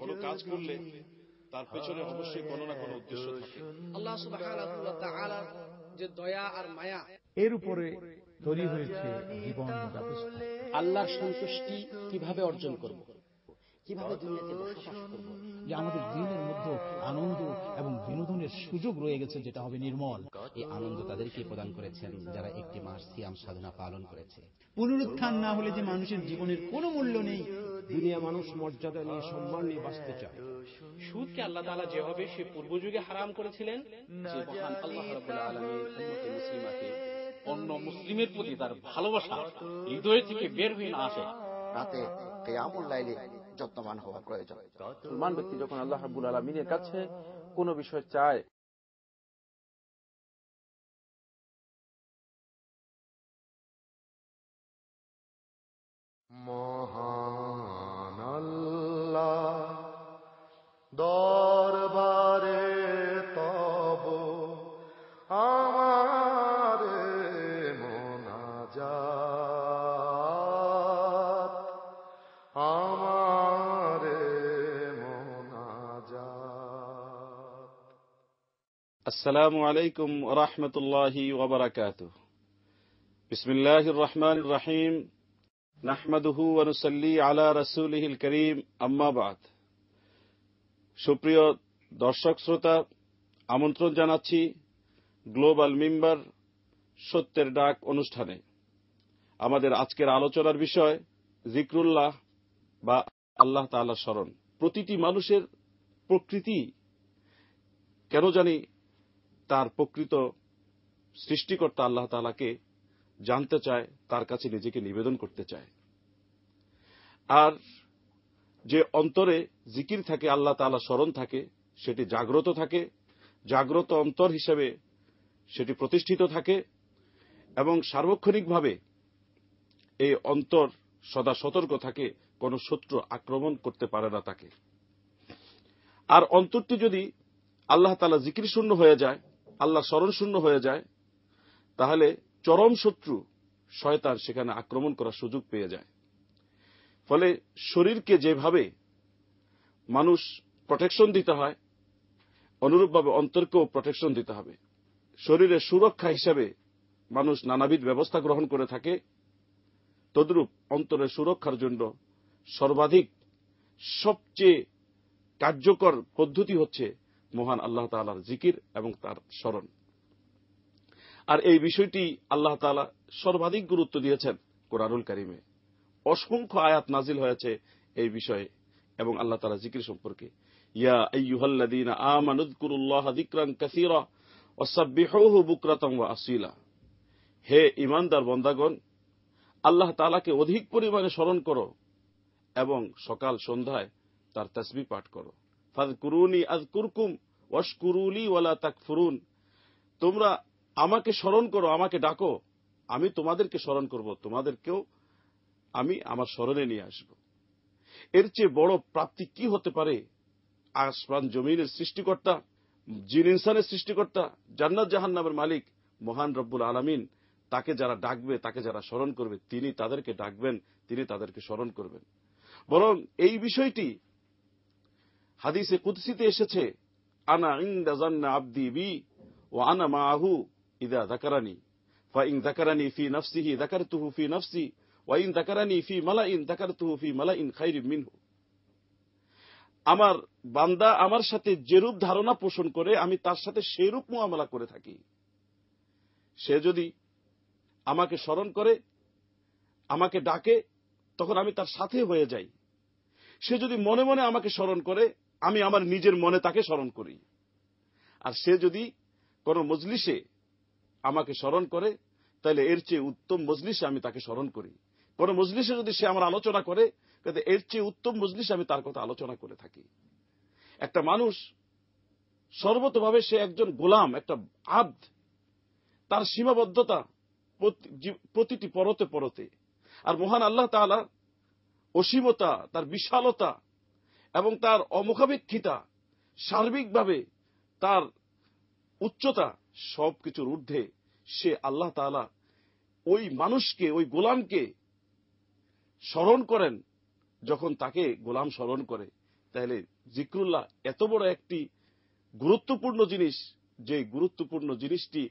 কোন কাজ করলে তার পেছনে অবশ্যই কোনো না কোনো উদ্দেশ্য থাকে। আল্লাহ সুবহানাহু ওয়া তাআলার যে দয়া আর মায়া এর উপরে তৈরি হয়েছে জীবন আল্লাহর সন্তুষ্টি কীভাবে অর্জন করব? কীভাবে দুনিয়াতে বসবাস করব? যে আমাদের দিনের মধ্যে আনন্দ এবং বিনোদনের সুযোগ রয়ে গেছে যেটা হবে নির্মল। এই আনন্দ তাদেরকে প্রদান করেছেন যারা একটি মাস সিয়াম সাধনা পালন করেছে। পুনরুত্থান না হলে যে মানুষের জীবনের কোনো মূল্য নেই দুনিয়া মানুষ মর্যাদা নিয়ে সম্মান নিয়ে বাঁচতে চায়। সুদকে আল্লাহ তাআলা যেভাবে সে পূর্বযুগে হারাম করেছিলেন যে মহান আল্লাহ রাব্বুল আলামিন মুসলিমাকে অন্য মুসলিমের প্রতি তার ভালোবাসা হৃদয় থেকে বের হয়ে না আসে। রাতে কেয়ামুল লাইলে যত্নবান হওয়া প্রয়োজন। মুসলমান ব্যক্তি যখন আল্লাহ রাব্বুল আলমিনের কাছে কোনো বিষয় চায় দরবারে তব আমার মোনাজাত আমার মোনাজাত আসসালামু আলাইকুম রহমতুল্লাহি ওবরাকাত বিসমিল্লাহির রহমানির রহিম নাহমাদুহু ওয়া নুসাল্লি আলা রাসূলিহিল করিম আম্মা বাদ সুপ্রিয় দর্শক শ্রোতা, আমন্ত্রণ জানাচ্ছি গ্লোবাল মিম্বার সত্যের ডাক অনুষ্ঠানে। আমাদের আজকের আলোচনার বিষয়, জিক্রুল্লাহ বা আল্লাহ তাআলা স্মরণ। প্রতিটি মানুষের প্রকৃতি, কেন জানি তার প্রকৃত সৃষ্টিকর্তা আল্লাহ তালাকে জানতে চায়, তার কাছে নিজেকে নিবেদন করতে চায়। আর যে অন্তরে জিকির থাকে, আল্লাহ তালা স্মরণ থাকে, সেটি জাগ্রত থাকে। জাগ্রত অন্তর হিসেবে সেটি প্রতিষ্ঠিত থাকে এবং সার্বক্ষণিকভাবে এই অন্তর সদা সতর্ক থাকে, কোন শত্রু আক্রমণ করতে পারে না তাকে। আর অন্তরটি যদি আল্লাহ তালা জিকির শূন্য হয়ে যায়, আল্লাহ স্মরণ শূন্য হয়ে যায়, তাহলে চরম শত্রু শয়তান সেখানে আক্রমণ করার সুযোগ পেয়ে যায়। ফলে শরীরকে যেভাবে মানুষ প্রোটেকশন দিতে হয়, অনুরূপভাবে অন্তরকেও প্রোটেকশন দিতে হবে। শরীরের সুরক্ষা হিসাবে মানুষ নানাবিধ ব্যবস্থা গ্রহণ করে থাকে। তদ্রূপ অন্তরের সুরক্ষার জন্য সর্বাধিক, সবচেয়ে কার্যকর পদ্ধতি হচ্ছে মহান আল্লাহ তালার জিকির এবং তার স্মরণ। আর এই বিষয়টি আল্লাহ তালা সর্বাধিক গুরুত্ব দিয়েছেন কোরআনুল কারিমে। অসংখ্য আয়াত নাজিল হয়েছে এই বিষয়ে এবং আল্লাহ তালা জিকির সম্পর্কে। ইয়া আইয়ুহাল্লাযীনা আমানুযকুরুল্লাহা যিকরান কাসীরা ওয়াসাব্বিহুহু বুকরাতাম ওয়া আসীলা। হে ইমানদার বন্দাগণ, আল্লাহ তাআলাকে অধিক পরিমাণে স্মরণ করো এবং সকাল সন্ধ্যায় তার তসবি পাঠ করো। ফাযকুরুনি আযকুরকুম ওয়াশকুরুলি ওয়ালা তাকফুরুন। তোমরা আমাকে স্মরণ করো, আমাকে ডাকো, আমি তোমাদেরকে স্মরণ করব, তোমাদেরকেও আমি আমার স্মরণে নিয়ে আসব। এর চেয়ে বড় প্রাপ্তি কি হতে পারে? আসমান জমিনের সৃষ্টিকর্তা, জিন ইনসানের সৃষ্টিকর্তা, জান্নাত জাহান্নামের মালিক, মহান রব্বুল আলামিন, তাকে যারা ডাকবে, তাকে যারা স্মরণ করবে, তিনি তাদেরকে ডাকবেন, তিনি তাদেরকে স্মরণ করবেন। বরং এই বিষয়টি হাদিসে কুদসিতে এসেছে, আনা ইনদা জান্না আবদি বি ও আনা মাহু ইদা যাকারানি ফাইন যাকারানি ফি নফসিহি যাকারতুহু ফি নফসি ওয়াইন যাকারানি ফি মালাইন যাকারতুহু ফি মালাইন খাইরিন মিনহু আমার বান্দা আমার সাথে যেরূপ ধারণা পোষণ করে, আমি তার সাথে সেরূপ মোয়ামলা করে থাকি। সে যদি আমাকে স্মরণ করে, আমাকে ডাকে, তখন আমি তার সাথে হয়ে যাই। সে যদি মনে মনে আমাকে স্মরণ করে, আমি আমার নিজের মনে তাকে স্মরণ করি। আর সে যদি কোন মজলিসে আমাকে স্মরণ করে, তাহলে এর চেয়ে উত্তম মজলিসে আমি তাকে স্মরণ করি। কোন মজলিসে যদি সে আমার আলোচনা করে এর চেয়ে উত্তম মজলিসে আমি তার কথা আলোচনা করে থাকি। একটা মানুষ সর্বতভাবে সে একজন গোলাম, একটা আব্দ, তার সীমাবদ্ধতা প্রতিটি পরতে পরতে। আর মহান আল্লাহ তাআলা অসীমতা, তার বিশালতা এবং তার অমুখাপেক্ষিতা, সার্বিকভাবে তার উচ্চতা সবকিছুর ঊর্ধ্বে সে আল্লাহ তাআলা ওই মানুষকে, ওই গোলামকে স্মরণ করেন, যখন তাকে গোলাম স্মরণ করে, তাহলে জিক্রুল্লাহ এত বড় একটি গুরুত্বপূর্ণ জিনিস, যে গুরুত্বপূর্ণ জিনিসটি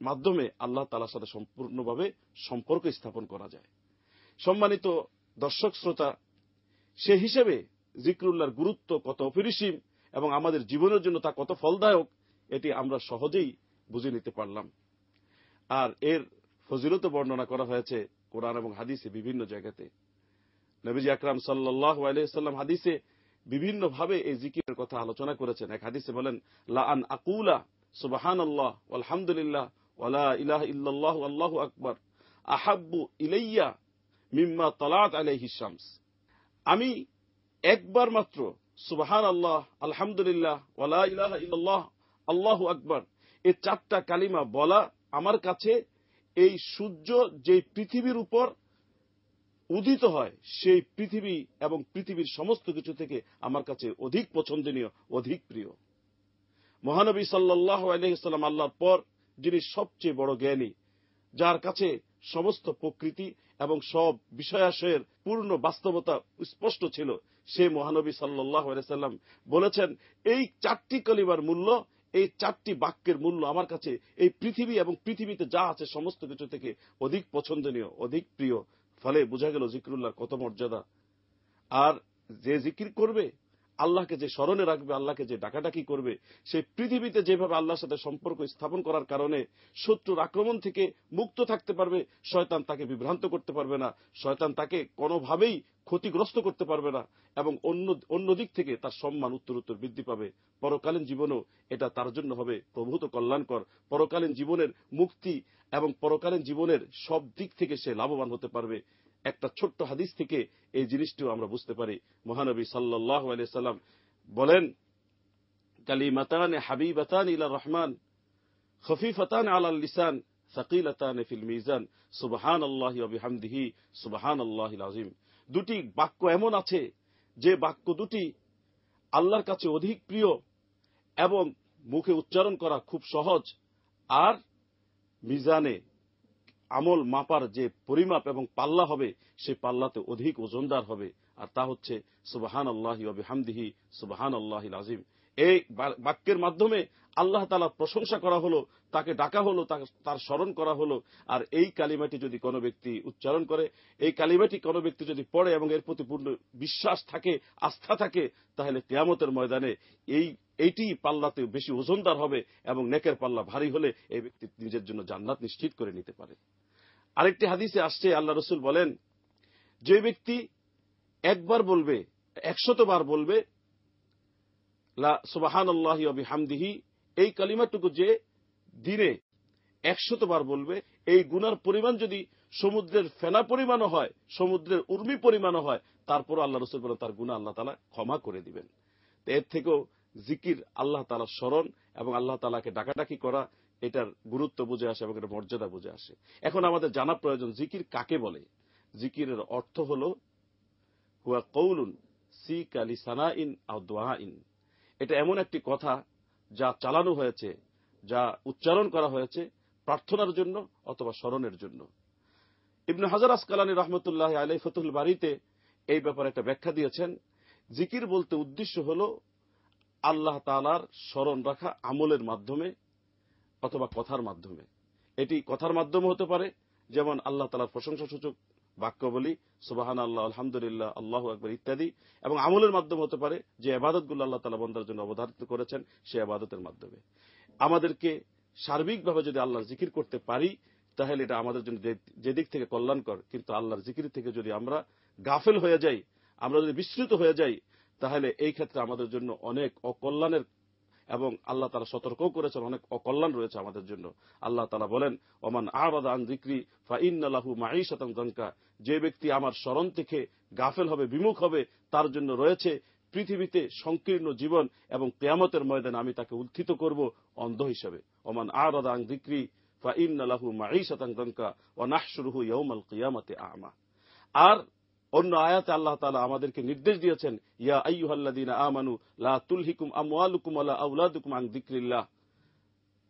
মাধ্যমে আল্লাহ তালার সাথে সম্পূর্ণভাবে সম্পর্ক স্থাপন করা যায়। সম্মানিত দর্শক শ্রোতা, সে হিসেবে জিক্রুল্লাহর গুরুত্ব কত অপরিসীম এবং আমাদের জীবনের জন্য তা কত ফলদায়ক, এটি আমরা সহজেই বুঝে নিতে পারলাম। আর এর ফজিলত বর্ণনা করা হয়েছে কোরআন এবং হাদিসে বিভিন্ন জায়গাতে। নবীজি আকরাম সাল্লাহ আলহাম হাদিসে বিভিন্ন ভাবে এই জিকিরের কথা আলোচনা করেছেন। এক হাদিসে বলেন লা আন আকুলা সুবাহান আল্লাহ আলহামদুলিল্লাহ ওয়ালা ইলাহ ইল্লাল্লাহু আল্লাহু আকবার আহাব্বু ইলাইয়া মিম্মা তালাত আলাইহি শামস। আমি একবার মাত্র সুবাহান আল্লাহ আলহামদুলিল্লাহ ওয়ালা ইলাহা ইল্লাল্লাহ, আল্লাহু আকবার এই চারটা কালিমা বলা আমার কাছে এই সূর্য যে পৃথিবীর উপর উদিত হয় সেই পৃথিবী এবং পৃথিবীর সমস্ত কিছু থেকে আমার কাছে অধিক পছন্দনীয়, অধিক প্রিয়। মহানবী সাল্লাহ আলহিসাল্লাম আল্লাহর পর, যিনি সবচেয়ে বড় জ্ঞানী, যার কাছে সমস্ত প্রকৃতি এবং সব বিষয়াশয়ের পূর্ণ বাস্তবতা স্পষ্ট ছিল, সে মহানবী সাল্লাহ সাল্লাম বলেছেন, এই চারটি কলিবার মূল্য, এই চারটি বাক্যের মূল্য আমার কাছে এই পৃথিবী এবং পৃথিবীতে যা আছে সমস্ত কিছু থেকে অধিক পছন্দনীয়, অধিক প্রিয়। ফলে বোঝা গেল জিক্রুল্লাহর কত মর্যাদা। আর যে জিকির করবে আল্লাহকে যে স্মরণে রাখবে, আল্লাহকে যে ডাকাডাকি করবে, সেই পৃথিবীতে যেভাবে আল্লাহর সাথে সম্পর্ক স্থাপন করার কারণে শত্রুর আক্রমণ থেকে মুক্ত থাকতে পারবে, শয়তান তাকে বিভ্রান্ত করতে পারবে না, শয়তান তাকে কোনোভাবেই ক্ষতিগ্রস্ত করতে পারবে না এবং অন্য অন্য দিক থেকে তার সম্মান উত্তর উত্তর বৃদ্ধি পাবে। পরকালীন জীবনও এটা তার জন্য হবে প্রভূত কল্যাণকর। পরকালীন জীবনের মুক্তি এবং পরকালীন জীবনের সব দিক থেকে সে লাভবান হতে পারবে। একটা ছোট্ট হাদিস থেকে এই জিনিসটিও আমরা বুঝতে পারি। মহানবী সাল্লাহ সাল্লাম বলেন, কালিমাতান হাবিবাতান ইলা রহমান, খফিফাতান আলাল লিসান, সাকিলাতান ফিল মিজান সুবহান আল্লাহ বিহামদিহি সুবহান আল্লাহ আজিম দুটি বাক্য এমন আছে, যে বাক্য দুটি আল্লাহর কাছে অধিক প্রিয় এবং মুখে উচ্চারণ করা খুব সহজ, আর মিজানে আমল মাপার যে পরিমাপ এবং পাল্লা হবে, সেই পাল্লাতে অধিক ওজনদার হবে। আর তা হচ্ছে সুবাহান আল্লাহ হামদিহি সুবাহান আল্লাহ আজিম এই বাক্যের মাধ্যমে আল্লাহ তালা প্রশংসা করা হলো, তাকে ডাকা হলো তার স্মরণ করা হলো। আর এই কালিমাটি যদি কোনো ব্যক্তি উচ্চারণ করে, এই কালিমাটি কোনো ব্যক্তি যদি পড়ে এবং এর প্রতি পূর্ণ বিশ্বাস থাকে, আস্থা থাকে, তাহলে কেয়ামতের ময়দানে এই, এইটি পাল্লাতে বেশি ওজনদার হবে এবং নেকের পাল্লা ভারী হলে এই ব্যক্তি নিজের জন্য জান্নাত নিশ্চিত করে নিতে পারে। আরেকটি হাদিসে আসছে, আল্লাহ রসুল বলেন, যে ব্যক্তি একবার বলবে, একশতবার বলবে সুবাহান আল্লাহ হামদিহি এই কালিমাটুকু যে দিনে একশতবার বলবে, এই গুনার পরিমাণ যদি সমুদ্রের ফেনা পরিমাণও হয়, সমুদ্রের উর্মি পরিমাণও হয় তারপর আল্লাহ রসুল বলে তার গুণা আল্লাহ তালা ক্ষমা করে দিবেন। এর থেকেও জিকির আল্লাহ তালার স্মরণ এবং আল্লাহ তালাকে ডাকাডাকি করা এটার গুরুত্ব বুঝে আসে এবং এটার মর্যাদা বুঝে আসে। এখন আমাদের জানা প্রয়োজন, জিকির কাকে বলে? জিকিরের অর্থ হল, হুয়া কৌলুন সি কালি সানা ইন আদোয়া ইন এটা এমন একটি কথা যা চালানো হয়েছে, যা উচ্চারণ করা হয়েছে প্রার্থনার জন্য অথবা স্মরণের জন্য। ইবনু হাজার আসকালানী রহমতুল্লাহ আলাই ফতুল বাড়িতে এই ব্যাপারে একটা ব্যাখ্যা দিয়েছেন। জিকির বলতে উদ্দেশ্য হল আল্লাহ তালার স্মরণ রাখা আমলের মাধ্যমে অথবা কথার মাধ্যমে। এটি কথার মাধ্যমে হতে পারে, যেমন আল্লাহ তালার প্রশংসা সূচক বাক্য বলি সুবাহান আল্লাহ আলহামদুলিল্লাহ, আল্লাহ আকবর ইত্যাদি, এবং আমলের মাধ্যমে হতে পারে যে আবাদতগুলো আল্লাহ তালা বন্দার জন্য অবধারিত করেছেন সেই আবাদতের মাধ্যমে। আমাদেরকে সার্বিকভাবে যদি আল্লাহর জিকির করতে পারি, তাহলে এটা আমাদের জন্য যেদিক থেকে কল্যাণকর, কিন্তু আল্লাহর জিকির থেকে যদি আমরা গাফেল হয়ে যাই, আমরা যদি বিস্মৃত হয়ে যাই, তাহলে এই ক্ষেত্রে আমাদের জন্য অনেক অকল্যাণের এবং আল্লাহ তালা সতর্কও করেছেন, অনেক অকল্যাণ রয়েছে আমাদের জন্য। আল্লাহ তালা বলেন, ওমান আবাদা আন জিক্রি ফাইন্নালাহু মাই শতাংকা যে ব্যক্তি আমার স্মরণ থেকে গাফেল হবে, বিমুখ হবে, তার জন্য রয়েছে পৃথিবীতে সংকীর্ণ জীবন এবং কেয়ামতের ময়দানে আমি তাকে উত্থিত করব অন্ধ হিসাবে। ওমান আবাদা আন জিক্রি ফাইন্নালাহু মাই শতাংকা ও নাহসুরুহু ইয়ৌমাল কিয়ামতে আমা। আর অন্য আয়াতে আল্লাহ তালা আমাদেরকে নির্দেশ দিয়েছেন, ইয়া আইয়ুহাল্লাদিনা আমানু লা তুলহিকুম আমওয়ালুকুম ওয়ালা আওলাদুকুম আন যিকরিল্লাহ।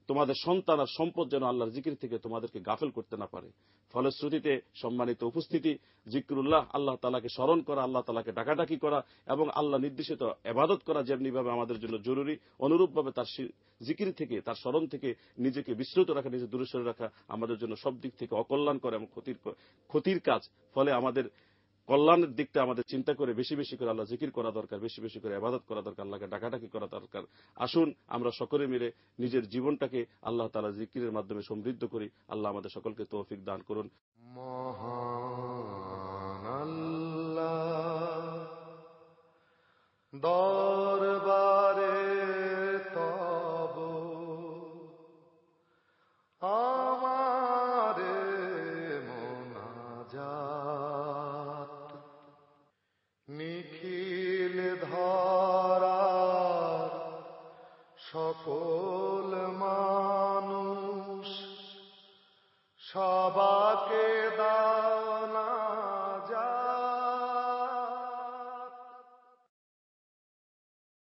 তোমাদের সন্তান আর সম্পদ যেন আল্লাহর জিকির থেকে তোমাদেরকে গাফেল করতে না পারে। ফলশ্রুতিতে সম্মানিত উপস্থিতি জিক্রুল্লাহ আল্লাহ তালাকে স্মরণ করা, আল্লাহ তালাকে ডাকাডাকি করা এবং আল্লাহ নির্দেশিত এবাদত করা যেমনিভাবে আমাদের জন্য জরুরি, অনুরূপভাবে তার জিকির থেকে, তার স্মরণ থেকে নিজেকে বিস্মৃত রাখা নিজে দূরে সরে রাখা আমাদের জন্য সব দিক থেকে অকল্যাণ করে এবং ক্ষতির কাজ। ফলে আমাদের কল্যাণের দিকটা আমাদের চিন্তা করে বেশি বেশি করে আল্লাহ জিকির করা দরকার, বেশি বেশি করে আবাদত করা দরকার, আল্লাহকে ডাকাডাকি করা দরকার। আসুন, আমরা সকলে মিলে নিজের জীবনটাকে আল্লাহ তালা জিকিরের মাধ্যমে সমৃদ্ধ করি। আল্লাহ আমাদের সকলকে তৌফিক দান করুন। আমারে মোনাজাত। নিখিল ধার সকল মানুষ সবার